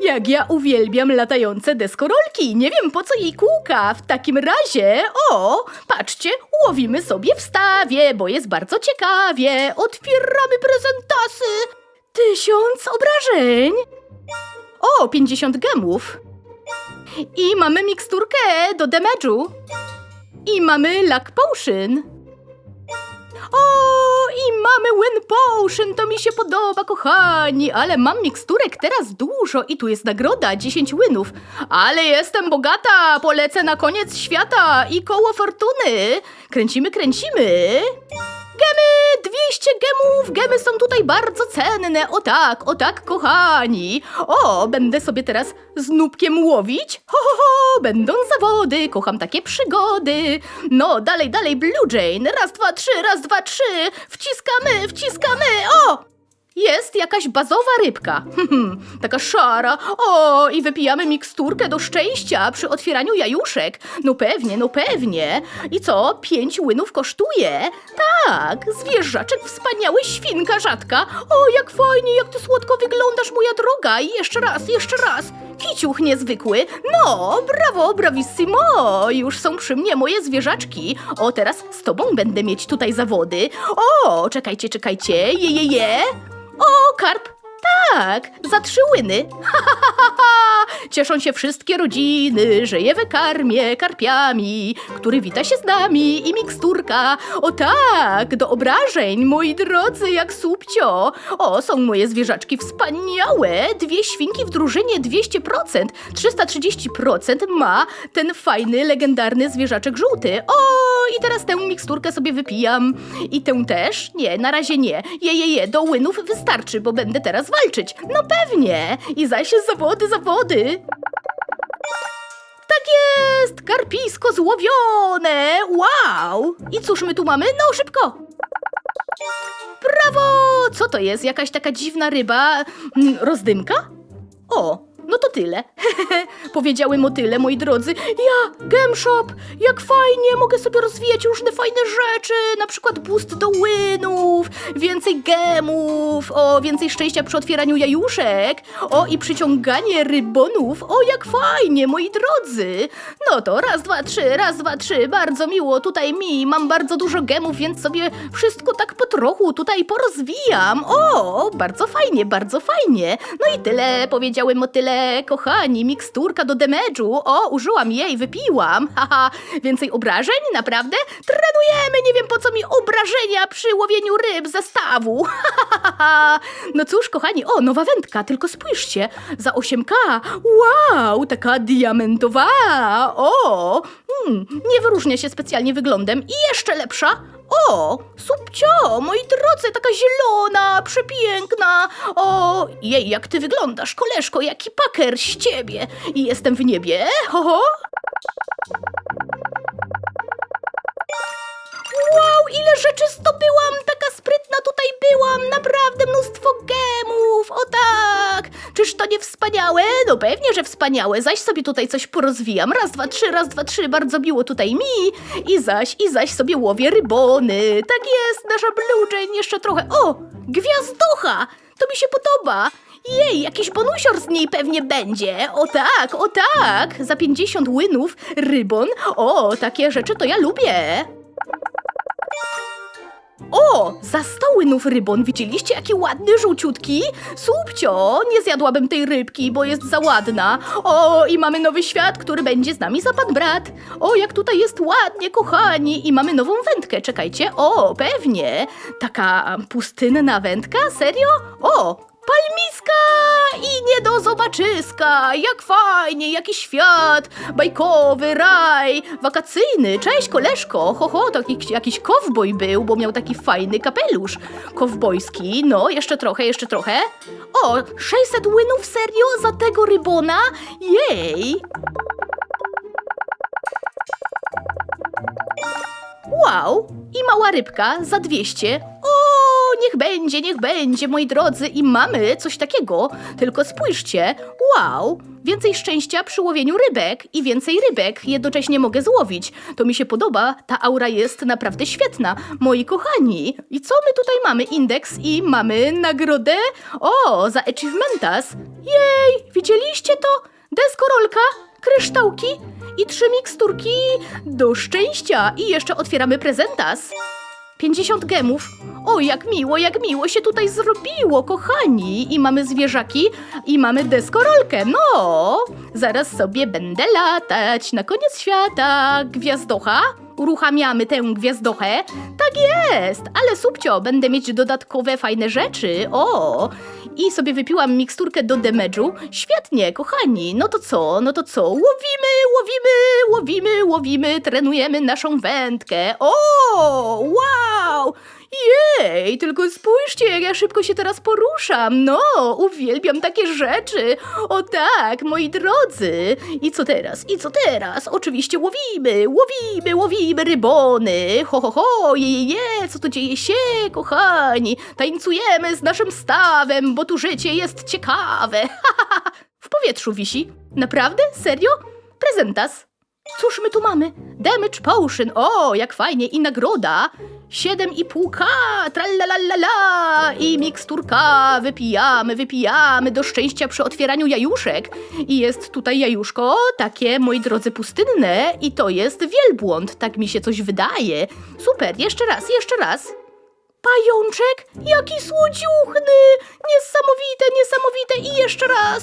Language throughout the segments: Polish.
Jak ja uwielbiam latające deskorolki. Nie wiem po co jej kółka. W takim razie, o, patrzcie, łowimy sobie w stawie, bo jest bardzo ciekawie. Otwieramy prezentasy. Tysiąc obrażeń. O, 50 gemów. I mamy miksturkę do damage'u. I mamy luck potion. O, i mamy win potion, to mi się podoba, kochani, ale mam miksturek teraz dużo i tu jest nagroda, 10 winów. Ale jestem bogata, polecę na koniec świata i koło fortuny. Kręcimy, kręcimy. Gemy, 200 gemów, gemy są tutaj bardzo cenne, o tak, o tak, kochani. O, będę sobie teraz z nubkiem łowić. Ho, ho, ho, będą zawody, kocham takie przygody. No, dalej, dalej, Blue Jane, raz, dwa, trzy, raz, dwa, trzy, wciskamy, wciskamy, o! Jest jakaś bazowa rybka. Taka szara. O, i wypijamy miksturkę do szczęścia przy otwieraniu jajuszek. No pewnie, no pewnie. I co? Pięć łynów kosztuje? Tak, zwierzaczek wspaniały, świnka rzadka. O, jak fajnie, jak ty słodko wyglądasz, moja droga. I jeszcze raz, jeszcze raz. Kiciuch niezwykły. No, brawo, bravissimo. Już są przy mnie moje zwierzaczki. O, teraz z tobą będę mieć tutaj zawody. O, czekajcie, czekajcie. Je, je, je. O, karp! Tak, za trzy łyny. Cieszą się wszystkie rodziny, że je wykarmię karpiami, który wita się z nami i miksturka. O tak, do obrażeń, moi drodzy, jak subcio. O, są moje zwierzaczki wspaniałe. Dwie świnki w drużynie 200%, 330% ma ten fajny, legendarny zwierzaczek żółty. O, i teraz tę miksturkę sobie wypijam. I tę też? Nie, na razie nie. Je, je, je, do łynów wystarczy, bo będę teraz walczyć. No pewnie. I zaś zawody, zawody. Tak jest! Karpisko złowione! Wow! I cóż my tu mamy? No, szybko! Brawo! Co to jest? Jakaś taka dziwna ryba? Mm, Rozdymka? O, no to tyle. Powiedziały motyle, moi drodzy. Ja, Gemshop, jak fajnie, mogę sobie rozwijać różne fajne rzeczy, na przykład boost do łynów, więcej gemów, o, więcej szczęścia przy otwieraniu jajuszek, o, i przyciąganie rybonów. O, jak fajnie, moi drodzy. No to raz, dwa, trzy, raz, dwa, trzy, bardzo miło tutaj mi, mam bardzo dużo gemów, więc sobie wszystko tak po trochu tutaj porozwijam. O, bardzo fajnie, bardzo fajnie. No i tyle, powiedziały motyle, kochani, miksturka do damage'u. O, użyłam jej, wypiłam. Haha, więcej obrażeń? Naprawdę? Trenujemy, nie wiem po co mi obrażenia przy łowieniu ryb ze stawu. no cóż, kochani, o, nowa wędka, tylko spójrzcie, za 8K. Wow, taka diamentowa. O, hmm, nie wyróżnia się specjalnie wyglądem. I jeszcze lepsza. O, subcio, moi drodzy, taka zielona, przepiękna. O, jej, jak ty wyglądasz, koleżko, jaki paker z ciebie. I jestem w niebie, ho, ho. Ile rzeczy zdobyłam! Taka sprytna tutaj byłam! Naprawdę mnóstwo gemów! O tak! Czyż to nie wspaniałe? No pewnie, że wspaniałe. Zaś sobie tutaj coś porozwijam. Raz, dwa, trzy, raz, dwa, trzy. Bardzo miło tutaj mi. I zaś, i zaś sobie łowię rybony. Tak jest, nasza Blue Jane jeszcze trochę. O! Gwiazducha! To mi się podoba. Jej, jakiś bonusior z niej pewnie będzie. O tak, o tak. Za 50 łynów rybon. O, takie rzeczy to ja lubię. O, za 100 łynów rybon, widzieliście jaki ładny, żółciutki? Subcio, nie zjadłabym tej rybki, bo jest za ładna. O, i mamy nowy świat, który będzie z nami za pan brat. O, jak tutaj jest ładnie, kochani. I mamy nową wędkę, czekajcie. O, pewnie. Taka pustynna wędka? Serio? O, palmiska i zobaczyska. Jak fajnie, jaki świat, bajkowy raj, wakacyjny. Cześć, koleżko. Ho, ho, to jakiś, jakiś kowboj był, bo miał taki fajny kapelusz kowbojski. No, jeszcze trochę, jeszcze trochę. O, 600 łynów, serio? Za tego rybona? Jej. Wow, i mała rybka za 200. Będzie, niech będzie, moi drodzy. I mamy coś takiego. Tylko spójrzcie. Wow! Więcej szczęścia przy łowieniu rybek i więcej rybek jednocześnie mogę złowić. To mi się podoba, ta aura jest naprawdę świetna. Moi kochani, i co my tutaj mamy? Indeks i mamy nagrodę? O, za achievementas. Jej, widzieliście to? Deskorolka, kryształki i trzy miksturki do szczęścia. I jeszcze otwieramy prezentas. 50 gemów. O, jak miło, jak miło się tutaj zrobiło, kochani. I mamy zwierzaki, i mamy deskorolkę. No, zaraz sobie będę latać na koniec świata. Gwiazdocha. Uruchamiamy tę gwiazdochę. Tak jest, ale subcio, będę mieć dodatkowe fajne rzeczy. O, i sobie wypiłam miksturkę do damage'u. Świetnie, kochani. No to co, no to co? Łowimy, łowimy, łowimy, łowimy, trenujemy naszą wędkę. O, wow! Jej, tylko spójrzcie, jak ja szybko się teraz poruszam. No, uwielbiam takie rzeczy. O tak, moi drodzy. I co teraz? I co teraz? Oczywiście łowimy, łowimy, łowimy rybony. Ho, ho, ho, je, je, je, co tu dzieje się, kochani? Tańcujemy z naszym stawem, bo tu życie jest ciekawe. w powietrzu wisi. Naprawdę? Serio? Prezentas. Cóż my tu mamy? Damage Potion. O, jak fajnie. I nagroda. 7,5k. Tralalala. I miksturka. Wypijamy, wypijamy do szczęścia przy otwieraniu jajuszek. I jest tutaj jajuszko, takie, moi drodzy, pustynne. I to jest wielbłąd. Tak mi się coś wydaje. Super. Jeszcze raz, jeszcze raz. Pajączek? Jaki słodziuchny! Niesamowite, niesamowite i jeszcze raz!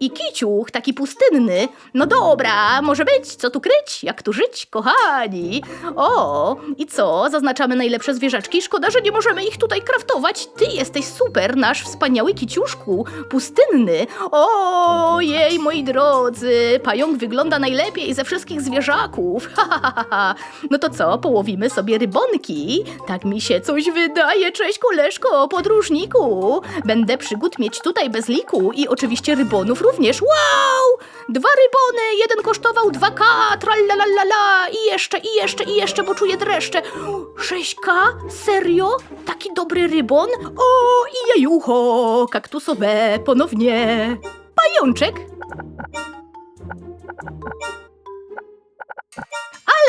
I kiciuch, taki pustynny. No dobra, może być, co tu kryć, jak tu żyć, kochani. O, i co, zaznaczamy najlepsze zwierzaczki? Szkoda, że nie możemy ich tutaj kraftować. Ty jesteś super, nasz wspaniały kiciuszku, pustynny. O, jej, moi drodzy, pająk wygląda najlepiej ze wszystkich zwierzaków. Ha, ha, ha, ha. No to co, połowimy sobie rybonki? Tak mi się coś wydaje. Cześć, koleżko, podróżniku. Będę przygód mieć tutaj bez liku i oczywiście rybonów również. Wow! Dwa rybony, jeden kosztował 2K, tralalala i jeszcze, i jeszcze, i jeszcze, bo czuję dreszcze. 6K? Serio? Taki dobry rybon? O, i jajucho, kaktusowe, ponownie. Pajączek?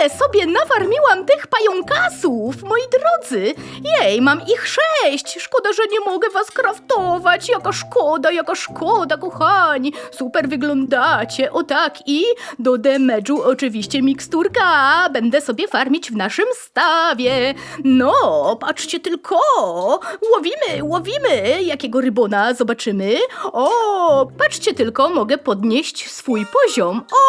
Sobie nafarmiłam tych pająkasów, moi drodzy. Jej, mam ich sześć. Szkoda, że nie mogę was kraftować. Jaka szkoda, jaka szkoda, kochani. Super wyglądacie. O tak, i do damage'u oczywiście miksturka. Będę sobie farmić w naszym stawie. No, patrzcie tylko. Łowimy, łowimy. Jakiego rybona zobaczymy? O, patrzcie tylko, mogę podnieść swój poziom. O,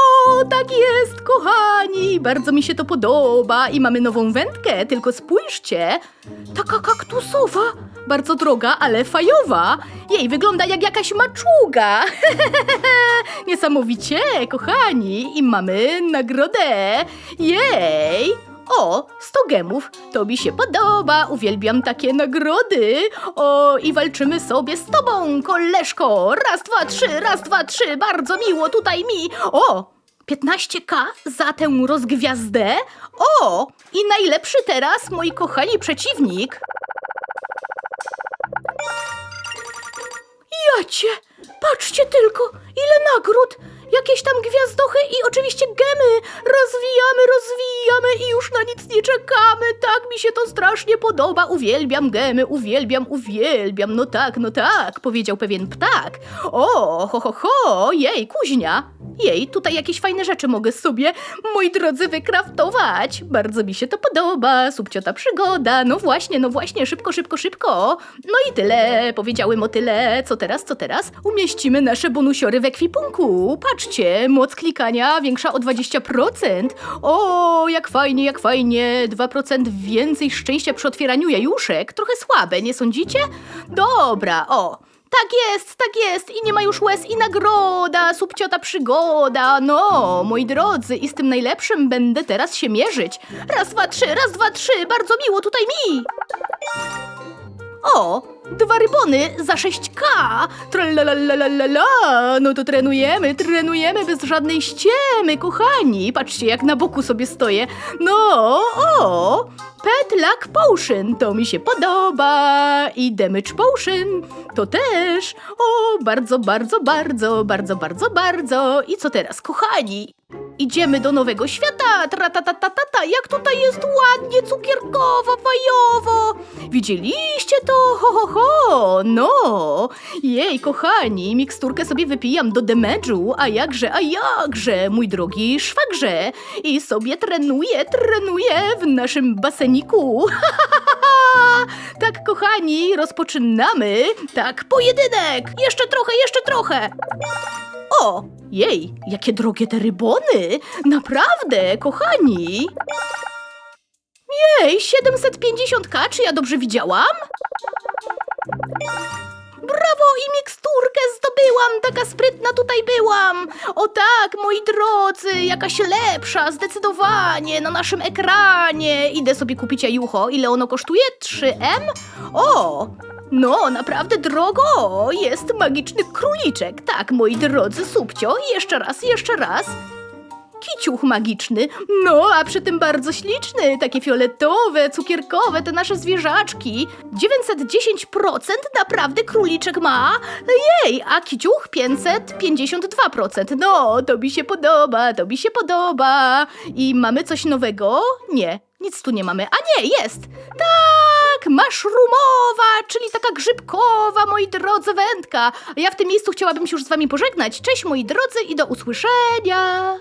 tak jest, kochani. Bardzo mi się to podoba i mamy nową wędkę, tylko spójrzcie. Taka kaktusowa, bardzo droga, ale fajowa. Jej, wygląda jak jakaś maczuga. Niesamowicie, kochani. I mamy nagrodę. Jej. O, 100 gemów, to mi się podoba, uwielbiam takie nagrody. O, i walczymy sobie z tobą, koleżko. Raz, dwa, trzy, raz, dwa, trzy, bardzo miło tutaj mi. O, 15k za tę rozgwiazdę. O, i najlepszy teraz, moi kochani przeciwnik. Jacie, patrzcie tylko, ile nagród, jakieś tam gwiazdochy i oczywiście gemy. Rozwijamy, rozwijamy i już na nic nie czekamy. Tak mi się to strasznie podoba. Uwielbiam gemy, uwielbiam, uwielbiam. No tak, no tak, powiedział pewien ptak. O, ho, ho, ho, jej, kuźnia. Jej, tutaj jakieś fajne rzeczy mogę sobie, moi drodzy, wykraftować. Bardzo mi się to podoba. Subciota przygoda. No właśnie, no właśnie, szybko, szybko, szybko. No i tyle. Powiedziałem o tyle. Co teraz, co teraz? Umieścimy nasze bonusiory w ekwipunku. Patrzcie, moc klikania większa o 20%. O, jak fajnie, jak fajnie. 2% więcej szczęścia przy otwieraniu jajuszek. Trochę słabe, nie sądzicie? Dobra, o. Tak jest, tak jest i nie ma już łez i nagroda, subciota przygoda. No, moi drodzy, i z tym najlepszym będę teraz się mierzyć. Raz, dwa, trzy, raz, dwa, trzy, bardzo miło tutaj mi. O, dwa rybony za 6K. Tralalalala. No to trenujemy, trenujemy bez żadnej ściemy, kochani. Patrzcie, jak na boku sobie stoję. No, o, Pet Luck Potion, to mi się podoba. I Damage Potion, to też. O, bardzo, bardzo, bardzo, bardzo, bardzo, bardzo. I co teraz, kochani? Idziemy do nowego świata. Tratatatata, jak tutaj jest ładnie, cukierkowo, fajowo. Widzieliście to? Ho, ho, ho. No. Jej, kochani, miksturkę sobie wypijam do damage'u, a jakże, a jakże, mój drogi szwagrze. I sobie trenuję, trenuję w naszym baseniku. tak, kochani, rozpoczynamy. Tak, pojedynek. Jeszcze trochę, jeszcze trochę. O, jej, jakie drogie te rybony! Naprawdę, kochani! Jej, 750k, czy ja dobrze widziałam? Brawo i miksturkę zdobyłam, taka sprytna tutaj byłam. O tak, moi drodzy, jakaś lepsza, zdecydowanie, na naszym ekranie. Idę sobie kupić jajucho. Ile ono kosztuje? 3M? O, no, naprawdę drogo! Jest magiczny króliczek. Tak, moi drodzy, subcio. Jeszcze raz, jeszcze raz. Kiciuch magiczny. No, a przy tym bardzo śliczny. Takie fioletowe, cukierkowe, te nasze zwierzaczki. 910% naprawdę króliczek ma. Jej, a kiciuch 552%. No, to mi się podoba, to mi się podoba. I mamy coś nowego? Nie, nic tu nie mamy. A nie, jest! Tak, maszrumowa, czyli taka grzybkowa, moi drodzy, wędka. Ja w tym miejscu chciałabym się już z wami pożegnać. Cześć, moi drodzy, i do usłyszenia.